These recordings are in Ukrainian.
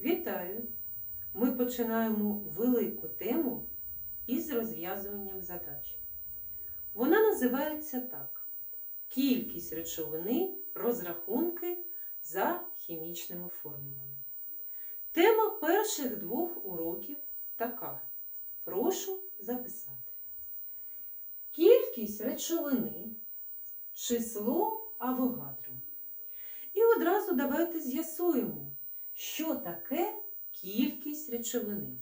Вітаю! Ми починаємо велику тему із розв'язуванням задач. Вона називається так: Кількість речовини розрахунки за хімічними формулами. Тема перших двох уроків така. Прошу записати. Кількість речовини, число Авогадро. І одразу давайте з'ясуємо, що таке кількість речовини.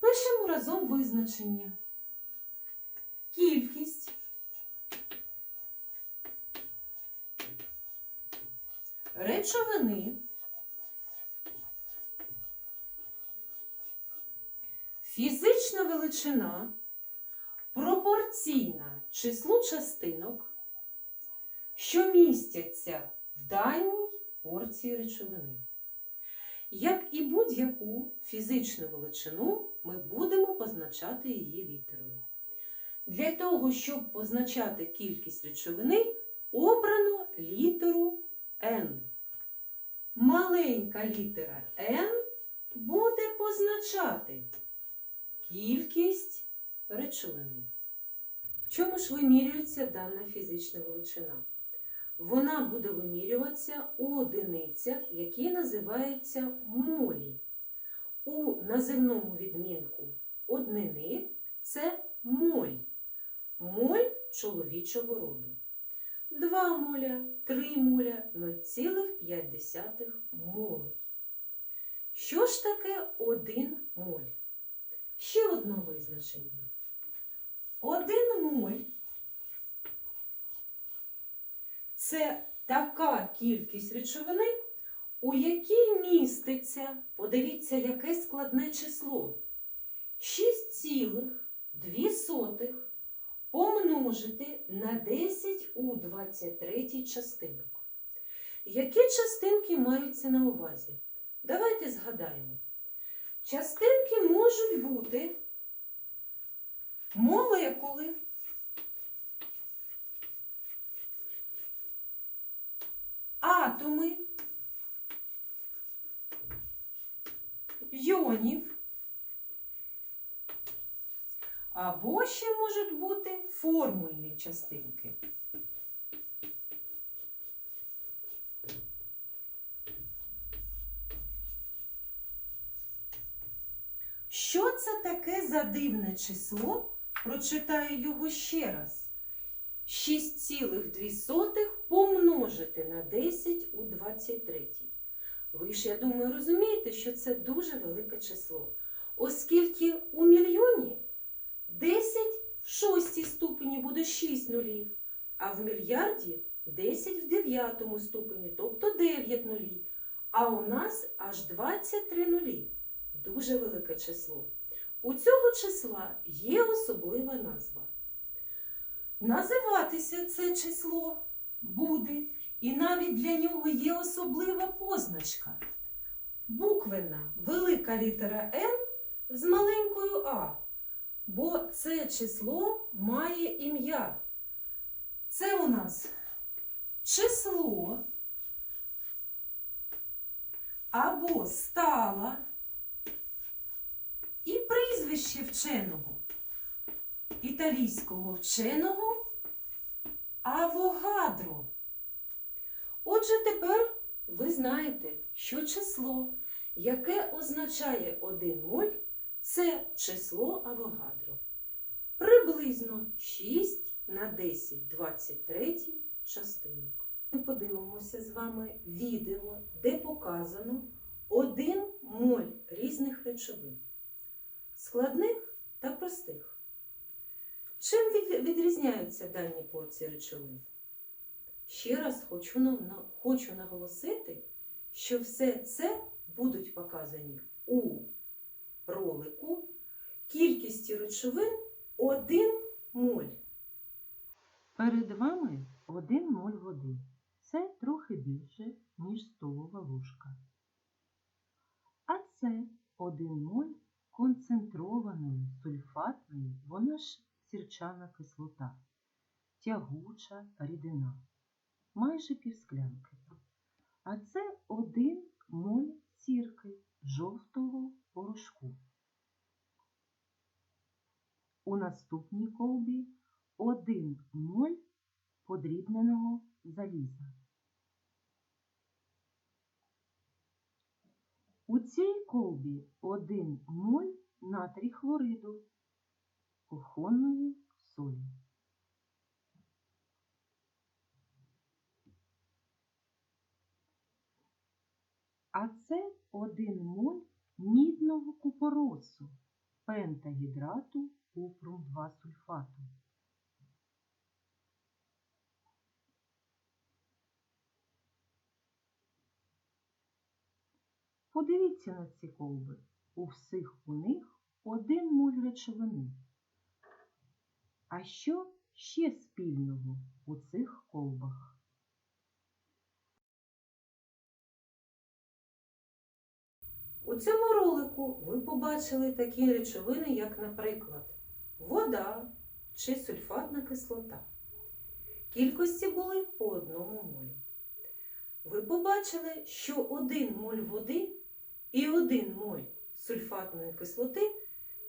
Пишемо разом визначення. Кількість речовини фізична величина пропорційна числу частинок, що містяться в даній порції речовини. Як і будь-яку фізичну величину, ми будемо позначати її літерою. Для того, щоб позначати кількість речовини, обрано літеру N. Маленька літера N буде позначати кількість речовини. В чому ж вимірюється дана фізична величина? Вона буде вимірюватися у одиницях, які називаються молі. У називному відмінку однини це моль. Моль чоловічого роду. 2 моля, 3 моля, 0,5 молей. Що ж таке 1 моль? Ще одне визначення. 1 моль це така кількість речовини, у якій міститься, подивіться, яке складне число. 6,2 помножити на 10 у 23 частинок. Які частинки маються на увазі? Давайте згадаємо. Частинки можуть бути молекули. Атоми, йонів, або ще можуть бути формульні частинки. Що це таке за дивне число? Прочитаю його ще раз. 6,2 помножити на 10 у 23. Ви ж, я думаю, розумієте, що це дуже велике число. Оскільки у мільйоні 10 в шостій ступені буде 6 нулів, а в мільярді 10 в дев'ятому ступені, тобто 9 нулів. А у нас аж 23 нулі. Дуже велике число. У цього числа є особлива назва. Називатися це число буде, і навіть для нього є особлива позначка. Буквена велика літера N з маленькою А. Бо це число має ім'я. Це у нас число або стала і прізвище вченого італійського вченого Авогадро. Отже, тепер ви знаєте, що число, яке означає 1 моль, це число Авогадро. Приблизно 6 на 10 23 частинок. Ми подивимося з вами відео, де показано 1 моль різних речовин, складних та простих. Чим відрізняються дані порції речовин? Ще раз хочу, хочу наголосити, що все це будуть показані у ролику кількості речовин 1 моль. Перед вами 1 моль води. Це трохи більше, ніж столова ложка. А це 1 моль концентрованої сульфатної, вона ж сірчана кислота, тягуча рідина, майже півсклянки. А це 1 моль п'ятірки жовтого порошку. У наступній колбі 1 моль подрібненого заліза. У цій колбі 1 моль натрій хлориду кухонної солі. А це 1 моль мідного купоросу пентагідрату купрум 2 сульфату. Подивіться на ці колби. У всіх у них один моль речовини. А що ще спільного у цих колбах? У цьому ролику ви побачили такі речовини, як, наприклад, вода чи сульфатна кислота. Кількості були по одному молю. Ви побачили, що один моль води і один моль сульфатної кислоти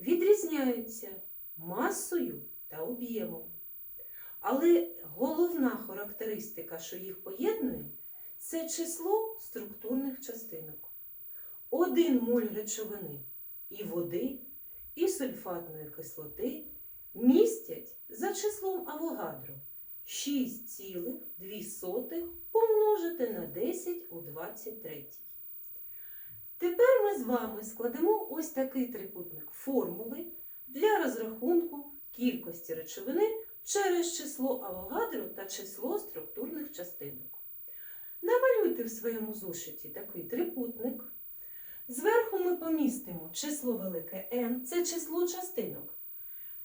відрізняються масою та об'ємом. Але головна характеристика, що їх поєднує, це число структурних частинок. Один моль речовини і води, і сульфатної кислоти містять за числом Авогадро 6,2 помножити на 10 у 23. Тепер ми з вами складемо ось такий трикутник формули для розрахунку кількості речовини через число Авогадро та число структурних частинок. Намалюйте в своєму зошиті такий трикутник. Зверху ми помістимо число велике n, це число частинок.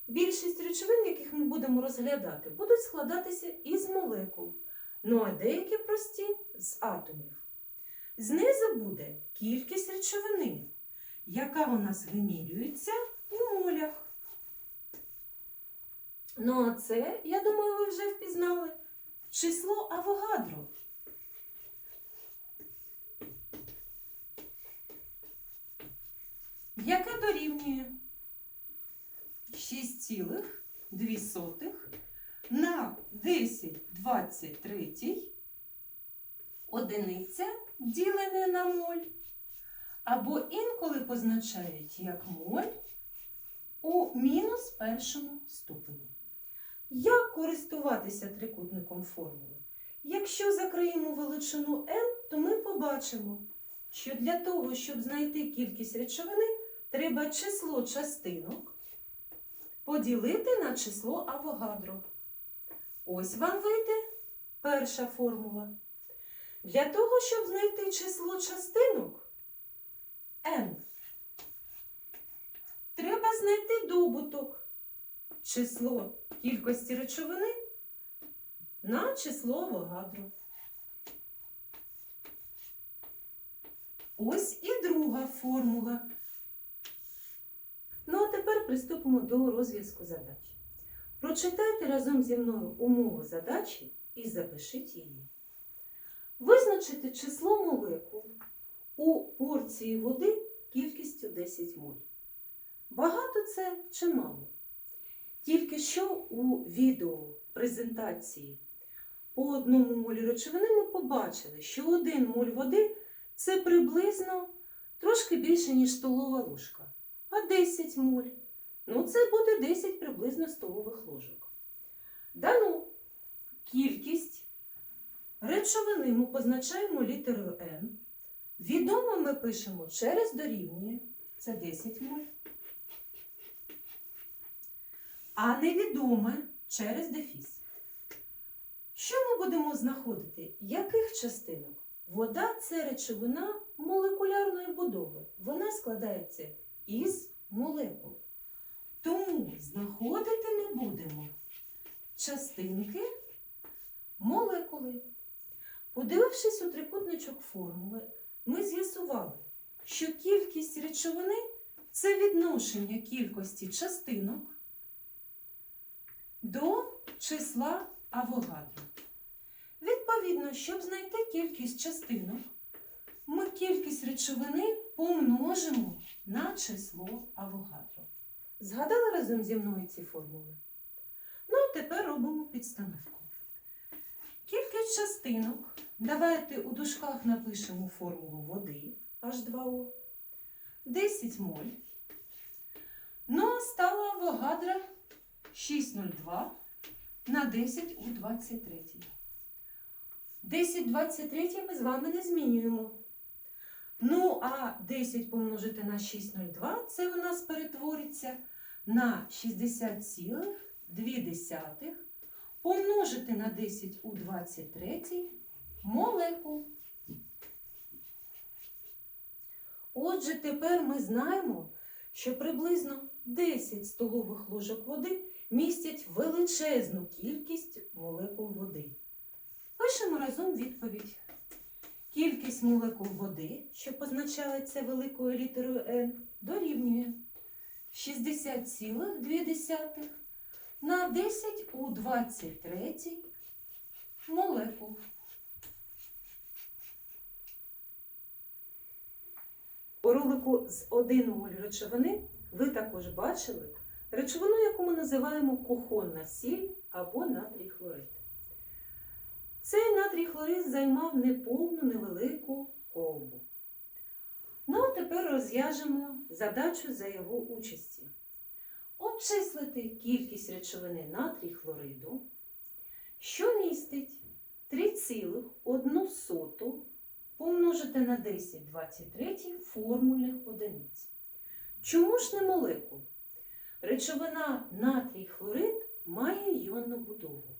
Більшість речовин, яких ми будемо розглядати, будуть складатися із молекул, ну а деякі прості з атомів. Знизу буде кількість речовини, яка у нас вимірюється у молях. Ну а це, я думаю, ви вже впізнали число Авогадро. яке дорівнює 6,2 на 10,23 одиниця ділене на моль, або інколи позначають як моль у мінус першому ступені. Як користуватися трикутником формули? Якщо закриємо величину n, то ми побачимо, що для того, щоб знайти кількість речовини, треба число частинок поділити на число Авогадро. Ось вам вийде перша формула. Для того, щоб знайти число частинок n, треба знайти добуток число кількості речовини на число Авогадро. Ось і друга формула. Ну а тепер приступимо до розв'язку задач. Прочитайте разом зі мною умову задачі і запишіть її. Визначити число молекул у порції води кількістю 10 моль. Багато це чи мало? Тільки що у відео презентації по одному молі речовини ми побачили, що один моль води це приблизно трошки більше, ніж столова ложка. А 10 моль. Ну, це буде 10 приблизно столових ложок. Дану кількість речовини ми позначаємо літерою N. Відомо ми пишемо через дорівнює. Це 10 моль. А невідоме через дефіс. Що ми будемо знаходити? Яких частинок? Вода це речовина молекулярної будови. Вона складається із молекул. Тому знаходити ми будемо частинки молекули. Подивившись у трикутничок формули, ми з'ясували, що кількість речовини це відношення кількості частинок до числа Авогадро. Відповідно, щоб знайти кількість частинок, ми кількість речовини помножимо на число Авогадро. Згадали разом зі мною ці формули? Ну, а тепер робимо підстановку. Кількість частинок. Давайте у дужках напишемо формулу води H2O. 10 моль. Ну, а стала Авогадро 6,02 на 10 у 23. 10 23 ми з вами не змінюємо. Ну, а 10 помножити на 6,02 це у нас перетвориться на 60,2 помножити на 10 у 23 молекул. Отже, тепер ми знаємо, що приблизно 10 столових ложок води містять величезну кількість молекул води. Пишемо разом відповідь. Кількість молекул води, що позначається великою літерою N, дорівнює 60,2 на 10 у 23 молекул. У ролику з 1 моль речовини ви також бачили речовину, яку ми називаємо кухонна сіль або натрій хлорид. Цей натрій хлорид займав неповну невелику колбу. Ну, а тепер розв'яжемо задачу за його участі. Обчислити кількість речовини натрій хлориду, що містить 3,1 помножити на 10 23 формульних одиниць. Чому ж не молекул? Речовина натрій хлорид має іонну будову.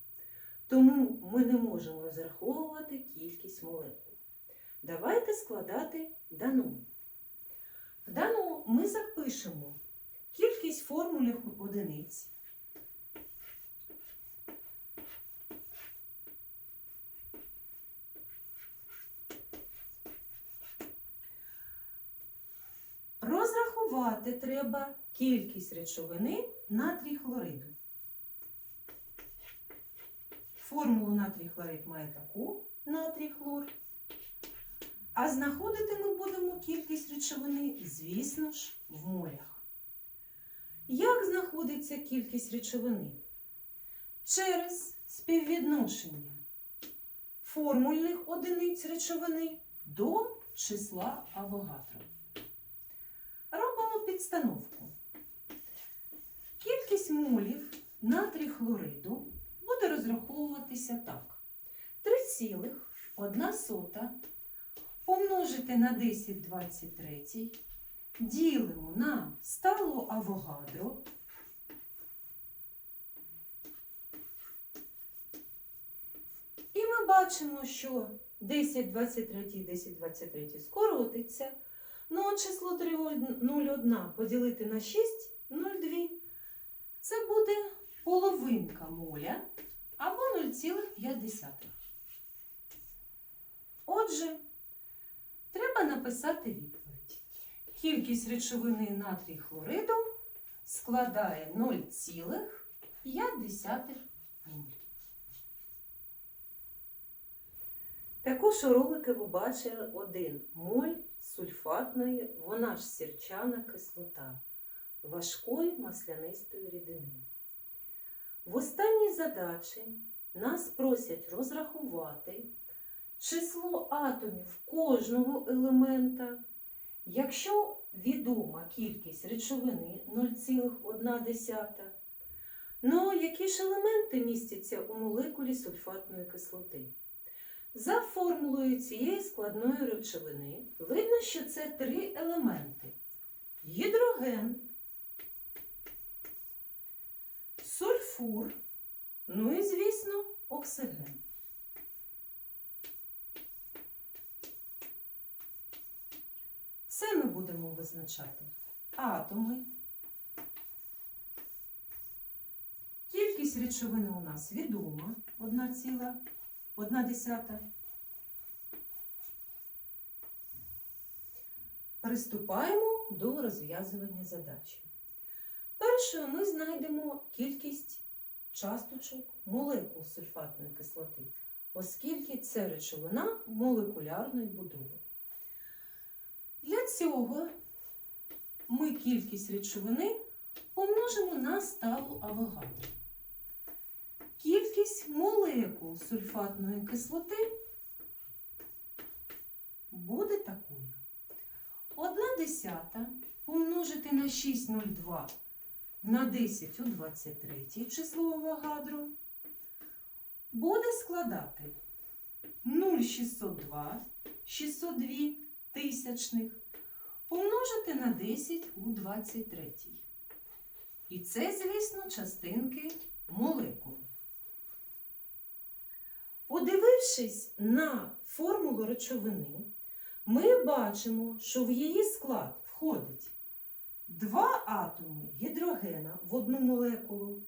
Тому ми не можемо розраховувати кількість молекул. Давайте складати дано. В дано ми запишемо кількість формульних одиниць. Розрахувати треба кількість речовини натрій хлориду. Формулу натрій хлорид має таку натрій хлор. А знаходити ми будемо кількість речовини, звісно ж, в молях. Як знаходиться кількість речовини? Через співвідношення формульних одиниць речовини до числа Авогадро. Робимо підстановку. Кількість молів натрій хлориду буде розраховуватися так. 3,1 сота помножити на 10 23 ділимо на стало авогадро. І ми бачимо, що 10 23 10 23 скоротиться. Ну, а число 3,01 поділити на 6 0,2. Це буде половинка моля або 0,5. Отже, треба написати відповідь. Кількість речовини натрій хлориду складає 0,5 моль. Також у ролики ви бачили 1 моль сульфатної, вона ж сірчана кислота, важкої маслянистої рідини. В останній задачі нас просять розрахувати число атомів кожного елемента. Якщо відома кількість речовини 0,1, ну які ж елементи містяться у молекулі сульфатної кислоти? За формулою цієї складної речовини видно, що це три елементи: гідроген, сульфур, ну і, звісно, оксиген. Це ми будемо визначати атоми. Кількість речовини у нас відома 1,1 десята. Приступаємо до розв'язування задачі. Першою ми знайдемо кількість часточок молекул сульфатної кислоти, оскільки це речовина молекулярної будови. Для цього ми кількість речовини помножимо на сталу авогадро. Кількість молекул сульфатної кислоти буде такою. 1 десята помножити на 6,02 на 10 у 23 число Авогадро буде складати 0,602 602 тисячних помножити на 10 у 23. І це, звісно, частинки молекул. Подивившись на формулу речовини, ми бачимо, що в її склад входить два атоми гідрогена в одну молекулу,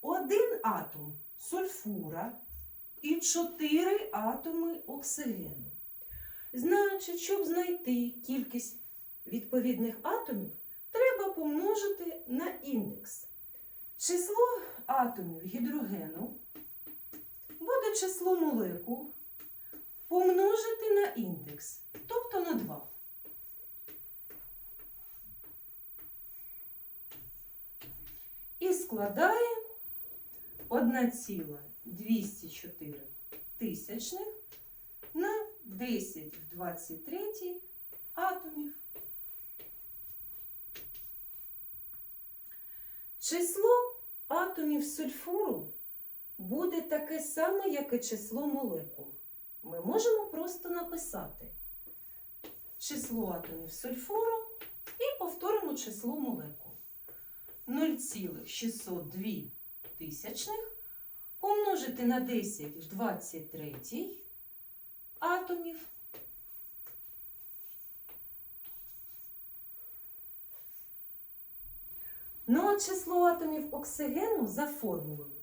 один атом сульфура і чотири атоми оксигену. Значить, щоб знайти кількість відповідних атомів, треба помножити на індекс. Число атомів гідрогену буде число молекул помножити на індекс, тобто на 2. І складає 1,204 тисячних на 10 в 23 атомів. Число атомів сульфуру буде таке саме, як і число молекул. Ми можемо просто написати число атомів сульфуру і повторимо число молекул. 0,602 тисячних помножити на 10 в 23 атомів. Ну а число атомів оксигену за формулою.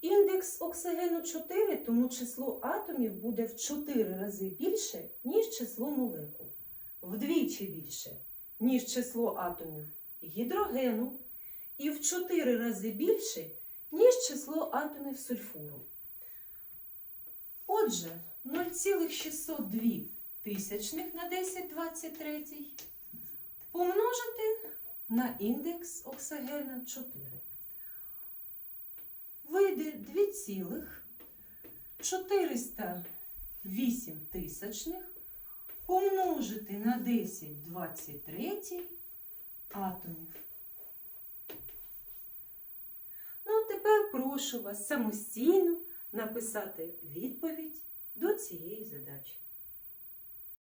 Індекс оксигену 4, тому число атомів буде в 4 рази більше, ніж число молекул. Вдвічі більше, ніж число атомів гідрогену, і в 4 рази більше, ніж число атомів сульфуру. Отже, 0,602 тисячних на 1023 помножити на індекс оксигена 4. Вийде 2,408 тисячних помножити на 10 23 атомів. Ну, а тепер прошу вас самостійно написати відповідь до цієї задачі.